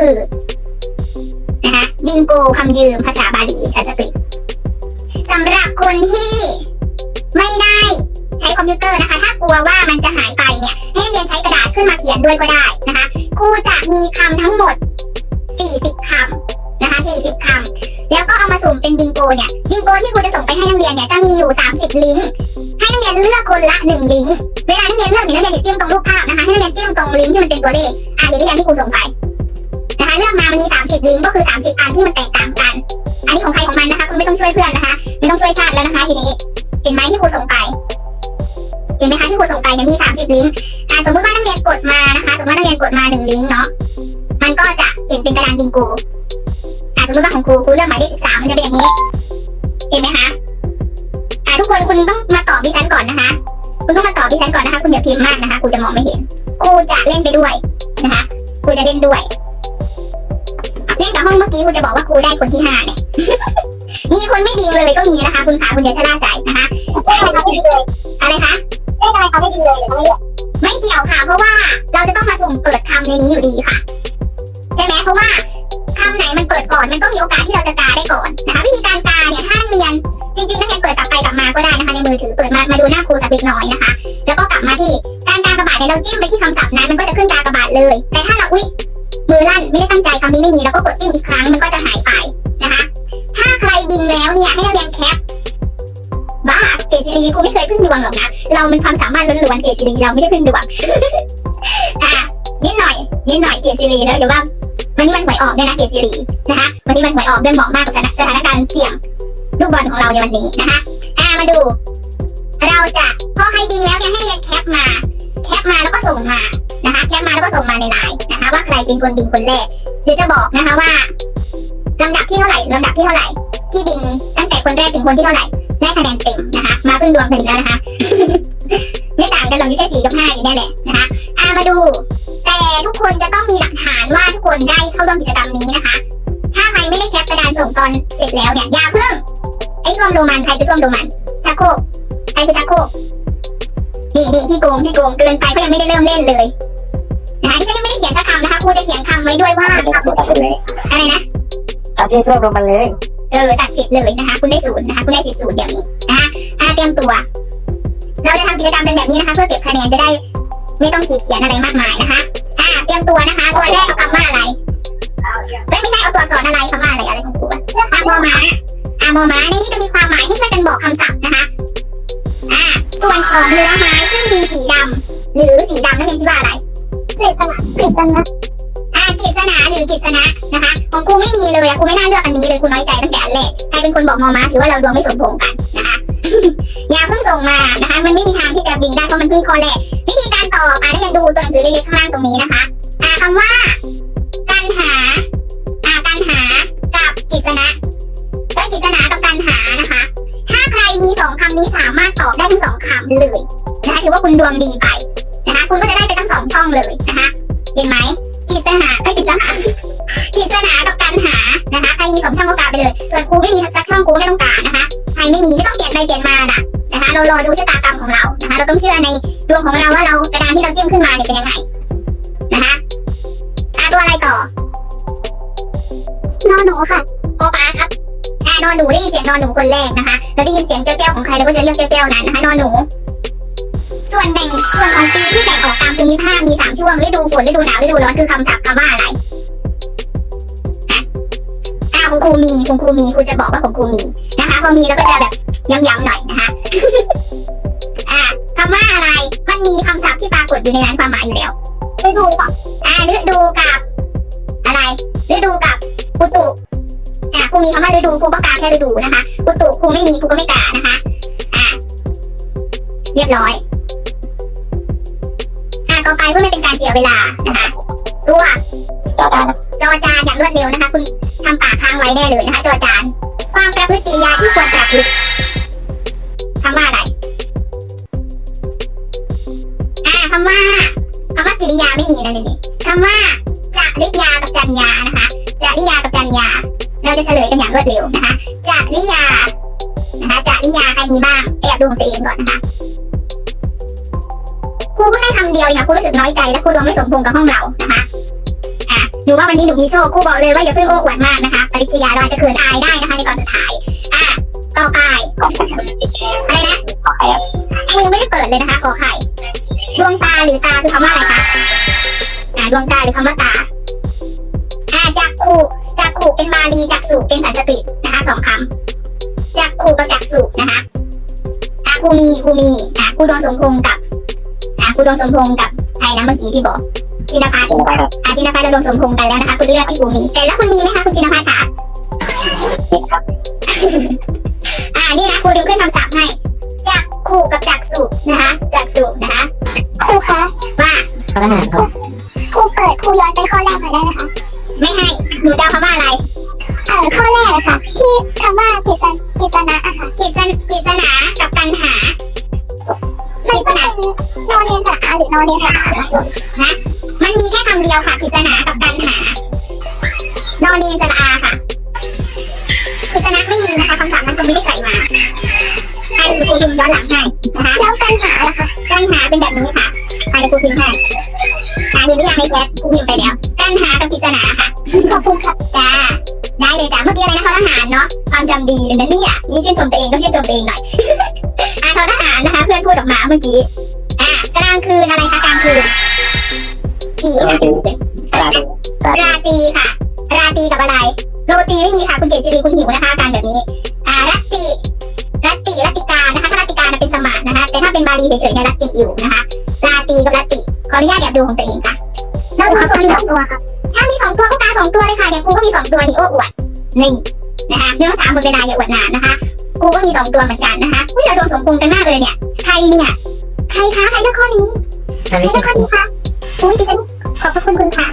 คือนะคะบิงโกคำยืมภาษาบาลีสันสกฤตสำหรับคนที่ไม่ได้ใช้คอมพิวเตอร์นะคะ ถ้ากลัวว่ามันจะหายไปเนี่ย ให้นักเรียนใช้กระดาษขึ้นมาเขียนด้วยก็ได้นะคะครูจะมีคำทั้งหมด 40คำนะคะ 40คำแล้วก็เอามาสุ่มเป็นบิงโกเนี่ยบิงโกที่ครูจะส่งไปให้นักเรียนเนี่ยจะมีอยู่ 30 ลิงก์ให้นักเรียนเลือกคนละหนึ่งลิงก์เวลานักเรียนเลือกเนี่ยนักเรียนจะจิ้มตรงรูปภาพนะคะให้นักเรียนจิ้มตรงลิงก์ที่มันเป็นตัวเลขอะเห็นหรือยังที่ครูส่งไป เลือกมามันมี30ลิงก์ก็คือ 30 อันที่มันแตกต่างกัน อันนี้ของใครของมันนะคะคุณไม่ต้องช่วยเพื่อนนะคะ ไม่ต้องช่วยชาติแล้วนะคะทีนี้ เห็นไหมที่ครูส่งไป เห็นไหมคะที่ครูส่งไปเนี่ยมี 30 ลิงก์อะสมมติว่านักเรียนกดมานะคะ สมมติว่านักเรียนกดมาหนึ่งลิงก์เนาะ มันก็จะเห็นเป็นกระดานบิงโกอะสมมติว่าของครูครูเลือกหมายเลข13มันจะเป็นอย่างนี้ เห็นไหมคะอะทุกคนคุณต้องมาตอบดิฉันก่อนนะคะ คุณต้องมาตอบดิฉันก่อนนะคะ คุณอย่าพิมพ์มากนะคะครูจะมองไม่เห็นครูจะเล่นไปด้วยนะคะครูจะเล่นด้วย เล่นกับห้องเมื่อกี้ครูจะบอกว่าครูได้คนที่ห้าเนี่ย มีคนไม่ดิงเลยก็มีนะคะ คุณขาคุณอย่าชะล่าใจนะคะเลขอะไรเขาไม่ดีเลยอะไรคะเลขอะไรเขาไม่ดีเลยเดี๋ยวต้องเลือกไม่เกี่ยวค่ะ เพราะว่าเราจะต้องมาสุ่มเปิดคำในนี้อยู่ดีค่ะ ใช่ไหมเพราะว่าคำไหนมันเปิดก่อนมันก็มีโอกาสที่เราจะกาได้ก่อนนะคะวิธีการกาเนี่ยถ้านักเรียนจริงๆนักเรียนเปิดกลับไปกลับมาก็ได้นะคะในมือถือเปิดมามาดูหน้าครูสักเล็กน้อยนะคะ แล้วก็กลับมาที่การกากระบาดเนี่ยเราจิ้มไปที่คำศัพท์นั้นมันก็จะขึ้นกากระบาดเลย แต่ถ้าเราอุ๊ย มือลั่นไม่ได้ตั้งใจคำนี้ไม่มีแล้วก็กดจิ้มอีกครั้งมันก็จะหายไปนะคะ ถ้าใครดิงแล้วเนี่ยให้นักเรียนแคปบ้าเกรดซีรีครูไม่เคยพึ่งดวงหรอกนะเราเป็นความสามารถล้วนๆเกรดซีรีเราไม่ได้พึ่งดวงอะนิดหน่อยนิดหน่อยเกรดซีรีแล้วเดี๋ยวว่าวันนี้มันหวยออกด้วยนะเกรดซีรีนะคะวันนี้มันหวยออกด้วยเหมาะมากกับสถานสถานการณ์เสี่ยงลูกบอลของเราในวันนี้นะคะอะมาดู เราจะพอใครดิงแล้วเนี่ยให้เรียนแคปมา แคปมาแล้วก็ส่งมา นะคะแคปมาแล้วก็ส่งมาในไลน์นะคะว่าใครเป็นคนดิงคนแรกเดี๋ยวจะบอกนะคะว่าลำดับที่เท่าไหร่ลำดับที่เท่าไหร่ ที่ดิงตั้งแต่คนแรกถึงคนที่เท่าไหร่ได้คะแนนเต็มนะคะ มาพึ่งดวงกันอีกแล้วนะคะไม่ต่างกันหรอกอยู่แค่สี่กับห้าอยู่นี่แหละนะคะอามาดู แต่ทุกคนจะต้องมีหลักฐานว่าทุกคนได้เข้าร่วมกิจกรรมนี้นะคะ ถ้าใครไม่ได้แคปกระดานส่งตอนเสร็จแล้วเนี่ยอย่าเพิ่งไอ้ส้วมโรมันใครคือส้วมโรมันชักโครกใครคือชักโครกนี่นี่ที่โกงที่โกงเกินไปเขายังไม่ได้เริ่มเล่นเลย นะคะดิฉันยังไม่ได้เขียนสักคำนะคะครูจะเขียนคำไว้ด้วยว่าตัดสินเลยอะไรนะตัดสินส่วนรวมมันเลยเออตัดสิทธิ์เลยนะคะ คุณได้ศูนย์นะคะคุณได้สิทธิ์ศูนย์เดี๋ยวนี้นะคะอ่าเตรียมตัว เราจะทำกิจกรรมเป็นแบบนี้นะคะ เพื่อเก็บคะแนนจะได้ ไม่ต้องขีดเขียนอะไรมากมายนะคะอ่าเตรียมตัวนะคะตัวแรกเอาคำว่าอะไรเฮ้ยไม่ใช่เอาตัวอักษรอะไรคำว่าอะไรอะไรของครูอะอ่ามอม้าอ่ามอม้าในนี้จะมีความหมายที่ช่วยกันบอกคำศัพท์นะคะอ่าส่วนของเนื้อไม้ซึ่งมีสีดำหรือสีดำนั่นเองที่ว่าอะไร ปริศนาปริศนาอ่ากิษณาหรือกิษณะนะคะของครูไม่มีเลยอะครูไม่น่าเลือกอันนี้เลยครูน้อยใจตั้งแต่อันแรกใครเป็นคนบอกมอมาถือว่าเราดวงไม่สมพงกันนะคะอย่าเพิ่งส่งมานะคะ มันไม่มีทางที่จะบิงได้เพราะมันเพิ่งข้อแรกวิธีการตอบอ่านักเรียนดูตัวหนังสือเล็กๆข้างล่างตรงนี้นะคะอ่าคำว่ากันหาอ่ากันหากับกิษณะเอ้ยกิษณะกับกันหานะคะ ถ้าใครมีสองคำนี้สามารถตอบได้ทั้งสองคำเลยนะคะถือว่าคุณดวงดีไป ช่องเลยนะคะเห็นไหมกิษณะไอ้ยกิษณะกิษณะกับกันหานะคะใครมีสองช่องก็กาไปเลย ส่วนครูไม่มีสักช่องครูไม่ต้องการนะคะใครไม่มีไม่ต้องเปลี่ยนไปเปลี่ยนมานะนะคะเรารอดูชะตากรรมของเรานะคะเราต้องเชื่อในดวงของเราว่าเรากระดานที่เราจิ้มขึ้นมาเนี่ยเป็นยังไงนะคะอะตัวอะไรต่อนอนหนูค่ะโอปาครับอ่านอนหนูได้ยินเสียงนอนหนูคนแรกนะคะเราได้ยินเสียงเจ้าๆของใครเราก็จะเรียกเจ้าๆนั้นนะคะนอนหนู ส่วนแบ่งส่วนของปีที่แบ่งออกตามภูมิภาคมีสามช่วงฤดูฝนฤดูหนาวฤดูร้อนคือคำศัพท์คำว่าอะไรอ่าคุณครูมีคุณครูมีคุณจะบอกว่าคุณครูมีนะคะพอมีแล้วก็จะแบบย้ำๆหน่อยนะคะอ่าคำว่าอะไรมันมีคำศัพท์ที่ปรากฏอยู่ในนั้นความหมายอยู่แล้วไปดูค่ะอ่าฤดูกับ อะไรฤดูกับอุตุอ่าครูมีคำว่าฤดูครูก็กาแค่ฤดูนะคะอุตุครูไม่มีครูก็ไม่กานะคะอ่าเรียบร้อย คำว่าคำว่ากิริยาไม่มีนะนี่คำว่าจริยากับจัญญานะคะจริยากับจัญญา เราจะเฉลยกันอย่างรวดเร็วนะคะจริยานะคะจริยาใครมีบ้างแอบดูของตัวเองก่อนนะคะครูเพิ่งได้คำเดียวเองค่ะครูรู้สึกน้อยใจและครูดวงไม่สมพงษ์กับห้องเรานะคะอะหนูว่าวันนี้หนูมีโชคครูบอกเลยว่าอย่าเพิ่งโอ้อวดมากนะคะปริชญาเราอาจจะเขินอายได้นะคะในตอนสุดท้ายอะต่อไปขอไข่ครับอะไรนะขอไข่ครับกูยังไม่ได้เปิดเลยนะคะขอไข่ด วงตาหรือตาคือคำว่าอะไรคะอ่าดวงตาหรือคำว่าตาอ่าจักขู่จักขู่เป็นบาลีจักสุเป็นสันสกฤตนะคะสองคำจักขู่กับจักสุนะคะอ่าครูมีครูมีอ่าครูดวงสมพงษ์กับอ่าครูดวงสมพงษ์กับใครนะเมื่อกี้ที่บอกจินภัทรชิมไปครับอาจินภัทรเราดวงสมพงษ์กันแล้วนะคะคุณเลือกที่ครูมีแต่แล้วคุณมีไหมคะคุณจินภัทรคะนี่ครับอ่านี่นะครูดึงขึ้นคำศัพท์ให้ จักขู่กับจักสุนะคะจักสุนะคะครูคะว่าทหารครับครูเปิดครูย้อนไปข้อแรกหน่อยได้ไหมคะไม่ให้หนูจะเอาคำว่าอะไรเอ่อข้อแรกอะค่ะ ที่คำว่ากิจสกิจนะอะค่ะกิจสนกิจนากับกันหามันจะเป็นนอนเรียนกับอาหรือนอนเรียนกับอาคะมันมีแค่คำเดียวค่ะกิจนากับกันหานอนเนียนจระอาค่ะ ยวครูพิมพ์ย้อนหลังให้นะคะแล้วกันหาล่ะคะกันหาเป็นแบบนี้ค่ะอ่าเดี๋ยวครูพิมพ์ให้อ่านี่หรือยังในแชทครูพิมพ์ไปแล้วกันหากับกิจนาค่ะขอบคุณครับจ้าได้เลยจ้าเมื่อกี้อะไรนะททหารเนาะความจำดีเลยนะเนี่ยนี่ชื่นชมตัวเองก็ชื่นชมตัวเองหน่อยอ่าททหารนะคะ เพื่อนพูดออกมาเมื่อกี้อ่ากลางคืนอะไรคะกลางคืนผีค่ะราตรีราตรีราตรีค่ะ อยู่นะคะราตรีกับรัตติขออนุญาตแอบดูของตัวเองค่ะแล้วดูสองตัวครับถ้ามีสองตัวก็กาสองตัวเลยค่ะเดี๋ยวกูก็มีสองตัวนี่โอ้อวดนี่นะคะเรื่องสามหมดเวลาอย่าอวดนานนะคะครูก็มีสองตัวเหมือนกันนะคะอุ้ยเราโดนสมพงกันมากเลยเนี่ยใครเนี่ยใครคะใครเลือกข้อนี้ใครเลือกข้อนี้คะอุ้ยดิฉันขอบพระคุณคุณค่ะ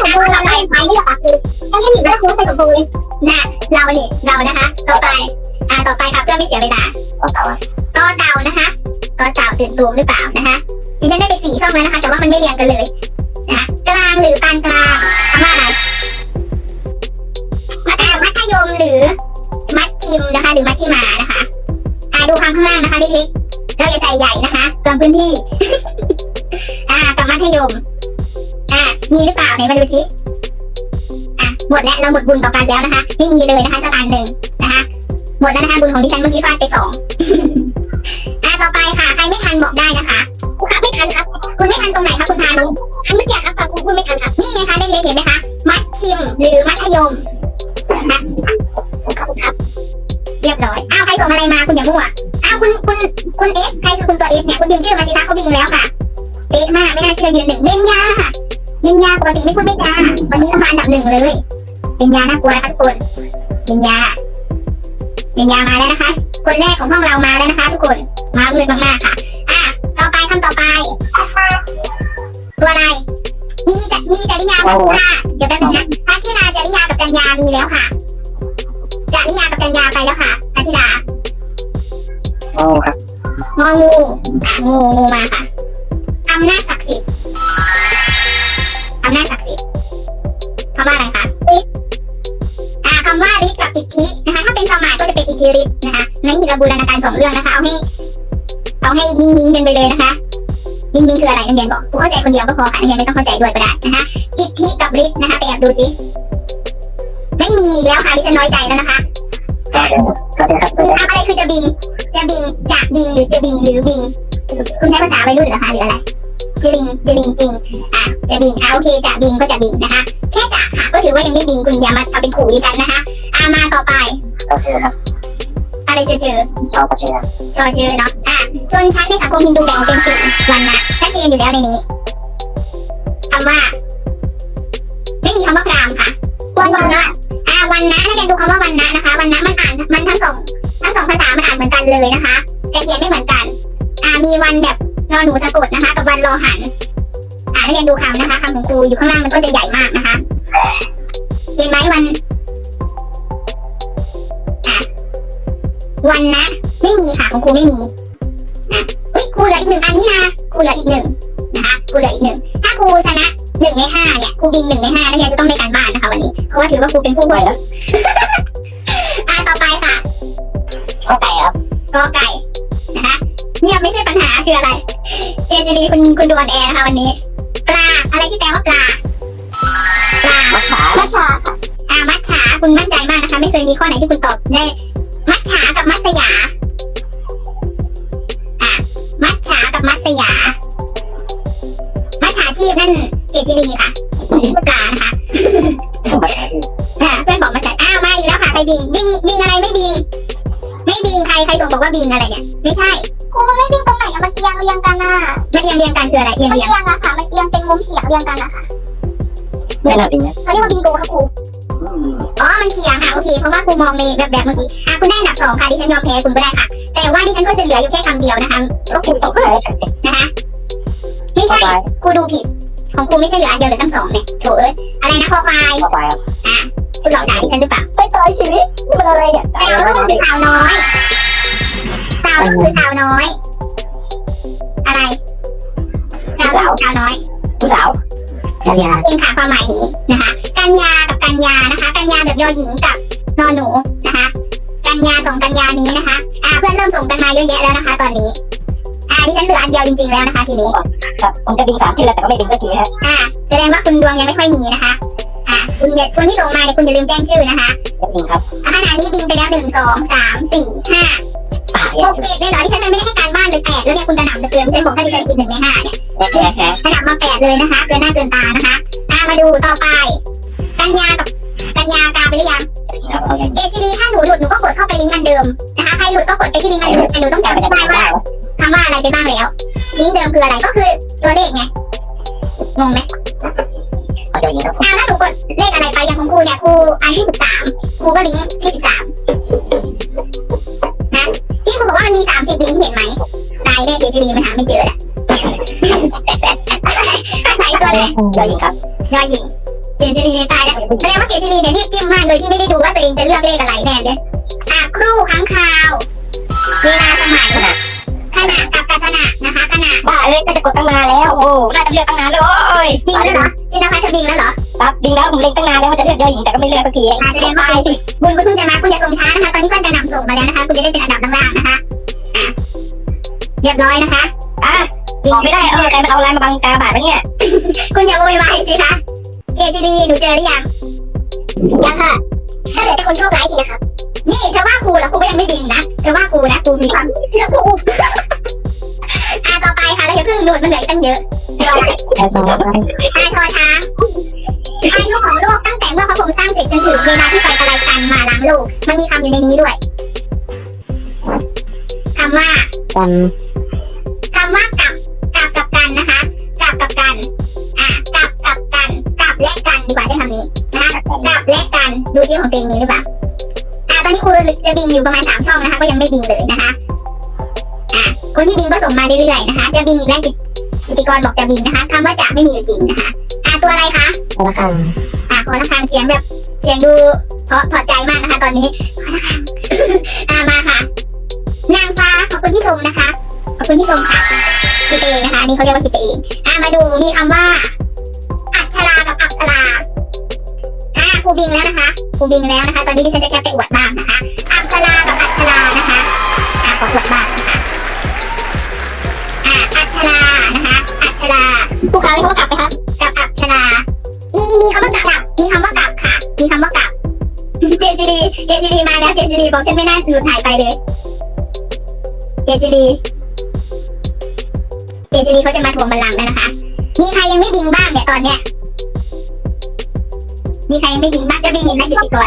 สมบูรณ์เราไปไปเลือกอะคือถ้าไม่หนีเลือกรู้เป็นสมบูรณ์นะเรานี่เรานะคะต่อไป อ่าต่อไปครับเพื่อไม่เสียเวลาขอต่อต่อเต่านะคะต่อเต่าตื่นตูมหรือเปล่านะคะดิฉันได้ไปสี่ช่องแล้วนะคะ แต่ว่ามันไม่เรียงกันเลยนะคะกลางหรือปานกลางคำว่าอะไรอ่ามัธยมหรือมัดชิมนะคะหรือมัดชิมานะคะอ่าดูคำข้างล่างนะคะเล็กๆเราอย่าใส่ใหญ่นะคะเปลืองพื้นที่ อ่ากับมัธยม อ่ามีหรือเปล่าไหนมาดูสิอะหมดแล้วเราหมดบุญต่อกันแล้วนะคะ ไม่มีเลยนะคะสักอันหนึ่ง หมดแล้วนะคะบุญของดิฉันเมื่อกี้ฟาดไปสองอ่าต่อไปค่ะ ใครไม่ทันบอกได้นะคะคุณครับไม่ทันครับ คุณไม่ทันตรงไหนคะคุณพานุอันเมื่อกี้ครับตอนคุณพูดไม่ทันครับ นี่ไงคะเล็กๆเห็นไหมคะ มัดชิมหรือมัธยมนะขอบคุณครับ เรียบร้อย อ้าวใครส่งอะไรมาคุณอย่ามั่วอ้าวคุณคุณคุณเอสใครคือคุณตัวเอสเนี่ยคุณพิมพ์ชื่อมาสิคะเขาบิงแล้วค่ะเป๊ะมากไม่น่าเชื่อยืนหนึ่งเบนยาค่ะเบนยาปกติไม่พูดไม่จาวันนี้มาอันดับหนึ่งเลยเบนยาน่ากลัวนะคะทุกคนเบนยา เบนยามาแล้วนะคะ คนแรกของห้องเรามาแล้วนะคะ ทุกคน มามืดมากๆค่ะ อะ ต่อไปคำต่อไปตัวอะไร มีจะมีจริยาพัทธิลาเดี๋ยวแป๊บนึงนะพัทธิลาจริยากับจัญญามีแล้วค่ะจริยากับจัญญาไปแล้วค่ะพัทธิลาโอ้ครับงองูอะงูงูมาค่ะ บูรณาการสองเรื่องนะคะ เอาให้เอาให้มิงมิงกันไปเลยนะคะมิงมิงคืออะไรนักเรียนบอกกูเข้าใจคนเดียวก็พอค่ะนักเรียนไม่ต้องเข้าใจด้วยก็ได้นะคะอิทธิกับฤทธิ์นะคะไปแอบดูสิไม่มีแล้วค่ะดิฉันน้อยใจแล้วนะคะก็เจอครับคือทำอะไรคือจะบิงจะบิงจะบิงหรือจะบิงหรือบิงคุณใช้ภาษาวัยรุ่นเหรอคะหรืออะไรจะบิงจะบิงจริงอะจะบิงอะโอเคจะบิงก็จะบิงนะคะ แค่จะค่ะก็ถือว่ายังไม่บิงคุณอย่ามาเอาเป็นขู่ดิฉันนะคะ อะมาต่อไปก็เชื่อครับ อะไรเชื่อเชื่อก็เชื่อชอชื่อเนาะอะชนชั้นในสังคมฮินดูแบ่งออกเป็นสี่วันนะชัดเจนอยู่แล้วในนี้คำว่า ไม่มีคำว่าพราหมณ์ค่ะวันนะอ่าวันนะถ้าเรียนดูคำว่าวันนะนะคะวันนะมันอ่านมันทั้งสองทั้งสองภาษามันอ่านเหมือนกันเลยนะคะ แต่เขียนไม่เหมือนกัน อ่ามีวันแบบนอนหนูสะกดนะคะ กับวันรอหัน อ่านักเรียนดูคำนะคะคำของครูอยู่ข้างล่างมันก็จะใหญ่มากนะคะเห็นไหมวัน วันนะ ไม่มีค่ะของครูไม่มีนะเฮ้ยครูเหลืออีกหนึ่งอันนี่นะครูเหลืออีกหนึ่งนะคะครูเหลืออีกหนึ่งถ้าครูชนะหนึ่งในห้าเนี่ยครูบินหนึ่งในห้านักเรียนจะต้องได้การบ้านนะคะวันนี้เพราะว่าถือว่าครูเป็นผู้บริหารอ่าต่อไปค่ะก็ไก่ครับกอไก่นะคะเงียบไม่ใช่ปัญหาคืออะไรเจสิรีคุณคุณดูออนแอร์นะคะวันนี้ ปลาอะไรที่แปลว่าปลาฉามัชชาค่ะอ่ามัจฉาคุณมั่นใจมากนะคะ ไม่เคยมีข้อไหนที่คุณตอบได้มัจฉา กับมัสยา อะ มัจฉากับมัสยา มัจฉาชีพนั่นเกจิรีค่ะปลานะคะอ่าเพื่อนบอกมาจากอ้าวมาอีกแล้วค่ะใครบิงบิงบิงอะไรไม่บิง ไม่บิงใครใครส่งบอกว่าบิงอะไรเนี่ยไม่ใช่ครูมันไม่บินตรงไหนอะมันเอียงเรียงกันอะมันเอียงเรียงกันคืออะไรเอียงมันเรียงเอียงอะค่ะ มันเอียงเป็นมุมเฉียงเรียงกันอะค่ะไม่น่าเป็นนะเขาเรียกว่าบิงโกค่ะครู อ๋อ มันเฉียงค่ะโอเค เพราะว่าครูมองในแบบแบบเมื่อกี้ อะคุณได้อันดับสองค่ะดิฉันยอมแพ้คุณก็ได้ค่ะ แต่ว่าดิฉันก็จะเหลืออยู่แค่คำเดียวนะคะก็ครูผิดนะคะ ไม่ใช่ครูดูผิด ของครูไม่ใช่เหลืออันเดียวเหลือตั้งสองเนี่ยโถเอ้ย อะไรนะคอควายต่อไปครับคุณหลอกด่าดิฉันหรือเปล่าไปต่อยชีวิตนี่มันอะไรเนี่ยสาวรุ่งหรือสาวน้อย สาวรุ่งหรือสาวน้อย อะไร สาวรุ่งหรือสาวน้อย ผู้สาว กัญญาเองค่ะความหมายนี้นะคะ กัญญา กับกัญญานะคะ กัญญาแบบยอหญิงกับนอนหนูนะคะ กัญญาส่งกัญญานี้นะคะ อ่าเพื่อนเริ่มส่งกันมาเยอะแยะแล้วนะคะ ตอนนี้ อ่าดิฉันเหลืออันเดียวจริงๆแล้วนะคะทีนี้ครับผมจะบินสามที่แล้วแต่ก็ไม่บินสักทีฮะอ่าแสดงว่าคุณดวงยังไม่ค่อยมีนะคะ อ่าคุณอย่าคนที่ส่งมาเนี่ยคุณอย่าลืมแจ้งชื่อนะคะยังบินครับอะขณะนี้บินไปแล้วหนึ่งสองสามสี่ห้าอ่าหกเจ็ดเลยเหรอที่ฉันเลยไม่ได้ให้การบ้านเลยแปดแล้วเนี่ยคุณกระหน่ำเหลือเกินที่ฉันบอกถ้าดิฉันกินหนึ่งในห้าเนี่ยแย่แย่แย่กระหน่ำมาแปดเลยนะคะเกินหน้าเกินตานะคะอ่ามาดูต่อไป กัญญากับ ครับเอาอย่างเอซีดีถ้าหนูหลุดหนูก็กดเข้าไปลิงก์อันเดิมนะคะใครหลุดก็กดไปที่ลิงก์อันเดิมแต่หนูต้องจำให้ได้ว่าคำว่าอะไรไปบ้างแล้ว ลิงก์เดิมคืออะไรก็คือตัวเลขไงงงไหมเอาจะยิงครับผมอ้าวถ้าหนูกดเลขอะไรไปอย่างของครูเนี่ยครูอันที่สิบสามครูก็ลิงก์ที่สิบสามนะที่ครูบอกว่ามันมีสามสิบลิงก์เห็นไหมตายแน่เจซีดีมันหาไม่เจอละอันไหนตัวแรกจะยิงครับยอหญิงเจซีดีตายแล้วแสดงว่าเจซีดีเนี่ยรีบจิ้ มมากโดยที่ไม่ได้ดูว่าตัวเองจะเลือกเลขอะไรแน่เลยอะครู่ค้างคาว เวลาสมัยขณะกับกัสนะนะคะขณะบ้าเอ้ยก็จะกดตั้งนานแล้ว โอ้น่าจะเลือกตั้งนานเลยบิงแล้วเหรอชินภัทรเธอบิงแล้วเหรอครับบินแล้วผมเล็งตั้งนานแล้วว่าจะเลือกยอหญิงแต่ก็ไม่เลือกสักทีอ่าแสดงว่าตายสิบุญคุณเพิ่งจะมาคุณจะส่งช้านะคะตอนนี้เพื่อนกระหน่ำส่งมาแล้วนะคะคุณจะได้เป็นอันดับล่างๆนะคะอะเรียบร้อยนะคะอะบอกไม่ได้เออใครมันเอาอะไรมาบังกาบาดวะเนี่ยคุณอย่าโวยวายสิคะเอจีดีหนูเจอหรือยัง ยังค่ะ ถ้าเหลือแต่คนโชคร้ายสินะคะนี่เธอว่าครูเหรอครูก็ยังไม่บินนะเธอว่าครูนะครูมีความเลือกครูอ่าต่อไปค่ะเราอย่าเพิ่งหลุดมันเหลืออกตั้งเยอะแค่สองร้อยอาชอช้างอายุของโลกตั้งแต่เมื่อพระพรหมสร้างเสร็จจนถึงเวลาที่ไฟกระไรกันมาล้างโลก มันมีคำอยู่ในนี้ด้วยคำว่ากันคำว่ากับกับ ๆนะคะจะบิงอีกแล้วกิกิติกรบอกจะบิงนะคะคำว่าจะไม่มีอยู่จริงนะคะอะตัวอะไรคะละคังอะขอละครังเสียงแบบเสียงดูเพราะพอใจมากนะคะ ตอนนี้ขอละครังอะมาค่ะ นางฟ้าขอบคุณที่ชมนะคะขอบคุณที่ชมค่ะคิดเองนะคะอันนี่เขาเรียกว่าคิดไปเองอะมาดูมีคำว่า อัชรากับอัปสราอะครูบิงแล้วนะคะครูบิงแล้วนะคะ ตอนนี้ดิฉันจะแคปไปอวดบ้างนะคะอัปสรากับอัชรานะคะอะขออวดบ้าง ชราครูขาไม่เขากลับไหมคะกับอับชรามีมีคำว่ากลับมีคำว่ากลับค่ะ มีคำว่ากลับเจซีรีเจซีรีมาแล้วเจซีรีบอกฉันไม่น่าหลุดหายไปเลยเจซีรีเจซีรีเขาจะมาทวงบัลลังก์แล้วนะคะ มีใครยังไม่บิงบ้างเนี่ยตอนเนี้ยมีใครยังไม่บิงบ้างจะบิงอีกไหมกิติกร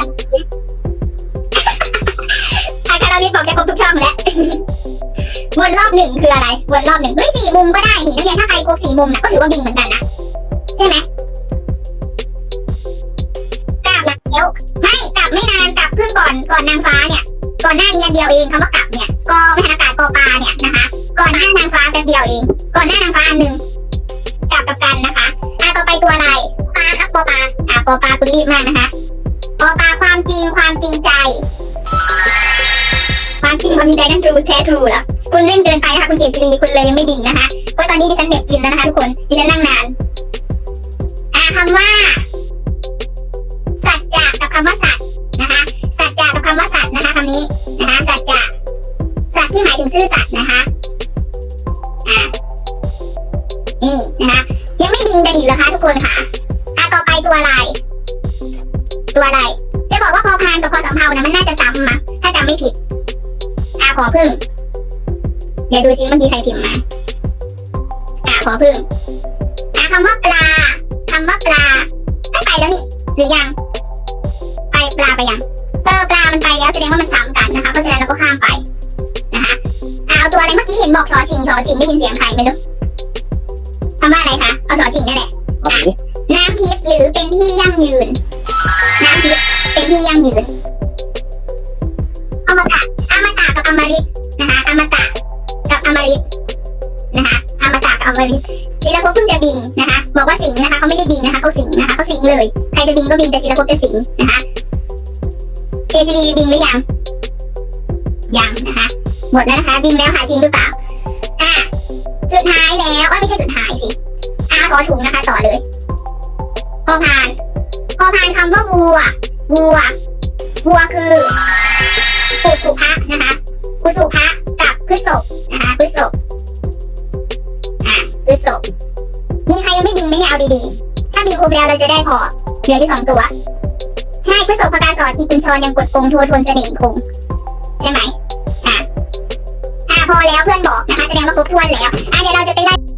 อาคาราวิทบอกจะครบทุกช่องแล้ว วนรอบหนึ่งคืออะไร วนรอบหนึ่งเฮ้ยสี่มุมก็ได้นี่นักเรียนถ้าใครครบสี่มุมนะก็ถือว่าบิงเหมือนกันนะ ใช่ไหมกลับนะเดี๋ยวไม่กลับไม่นานกลับเพิ่งก่อนก่อนนางฟ้าเนี่ย ก่อนหน้าเรียนเดียวเองคำว่ากลับเนี่ยกอไม่หันอากาศกอปลาเนี่ยนะคะ ก่อนหน้านางฟ้าแป๊บเดียวเอง ก่อนหน้านางฟ้าอันหนึ่งกลับกับกันนะคะอ่าต่อไปตัวอะไรปลาครับปอปลาอ่าปอปลาคุณรีบมากนะคะปอปลาความจริงความจริงใจ ความจริงความจริงใจนั่นทรูแท้ทรูเหรอคุณเล่นเกินไปนะคะคุณเกศรีคุณเลยยังไม่ดิ่งนะคะเพราะตอนนี้ดิฉันเหน็บกินแล้วนะคะทุกคนดิฉันนั่งนานอ่าคำว่า สัจจะกับคำว่าสัตว์นะคะสัจจะกับคำว่าสัตว์นะคะคำนี้นะคะสัจจะสัตว์ที่หมายถึงซื่อสัตย์นะคะอ่านี่นะคะยังไม่บิงกันอีกเหรอคะทุกคนค่ะอ่าต่อไปตัวอะไร ตัวอะไรจะบอกว่าพอพานกับพอสำเภานะมันน่าจะซ้ำมั้งถ้าจำไม่ผิด อ่าพอพึ่ง เดี๋ยวดูซิเมื่อกี้ใครพิมพ์มาอ่าพอพึ่งอ่าคำว่าปลาคำว่าปลาไม่ไปแล้วนี่หรือยัง ไปปลาไปยังเออปลามันไปแล้วแสดงว่ามันซ้ำกันนะคะเพราะฉะนั้นเราก็ข้ามไปนะคะอ่าเอาตัวอะไรเมื่อกี้เห็นบอกชอชิงชอชิงได้ยินเสียงใครไม่รู้คำว่าอะไรคะเอาชอชิงนี่แหละน้ำทิพย์หรือเป็นที่ยั่งยืน น้ำทิพย์เป็นที่ยั่งยืนอมตะอมตะกับ อมฤตนะคะอมตะกับอมฤตนะคะอมตะกับอมฤตศิลภพเพิ่งจะบินนะคะบอกว่าสิงนะคะเขาไม่ได้บินนะคะเขาสิงนะคะเขาสิงเลยใครจะบินก็บินแต่ศิลภพจะสิงนะคะเอซีดีบินหรือยังยังนะคะหมดแล้วนะคะบินแล้วหายจริงหรือเปล่าอะสุดท้ายแล้วอ้ยไม่ใช่สุดท้ายสิอะขอถุงนะคะต่อเลยพอพานพอพานคำว่าวัววัววัวคือปุสุภะนะคะ ปุสุภะกับพฤษภนะคะพฤษภอะพฤษภมีใครยังไม่บินไหมเนี่ยเอาดีๆ ถ้าบินครบแล้วเราจะได้พอเหลือที่สองตัว ใช่พฤษภประกาศสอนอีกุญชรยังกดกงทัวทวนเสน่ห์คง ใช่ไหมอะอะพอแล้วเพื่อนบอกนะคะแสดงว่าครบถ้วนแล้วเดี๋ยวเราจะไป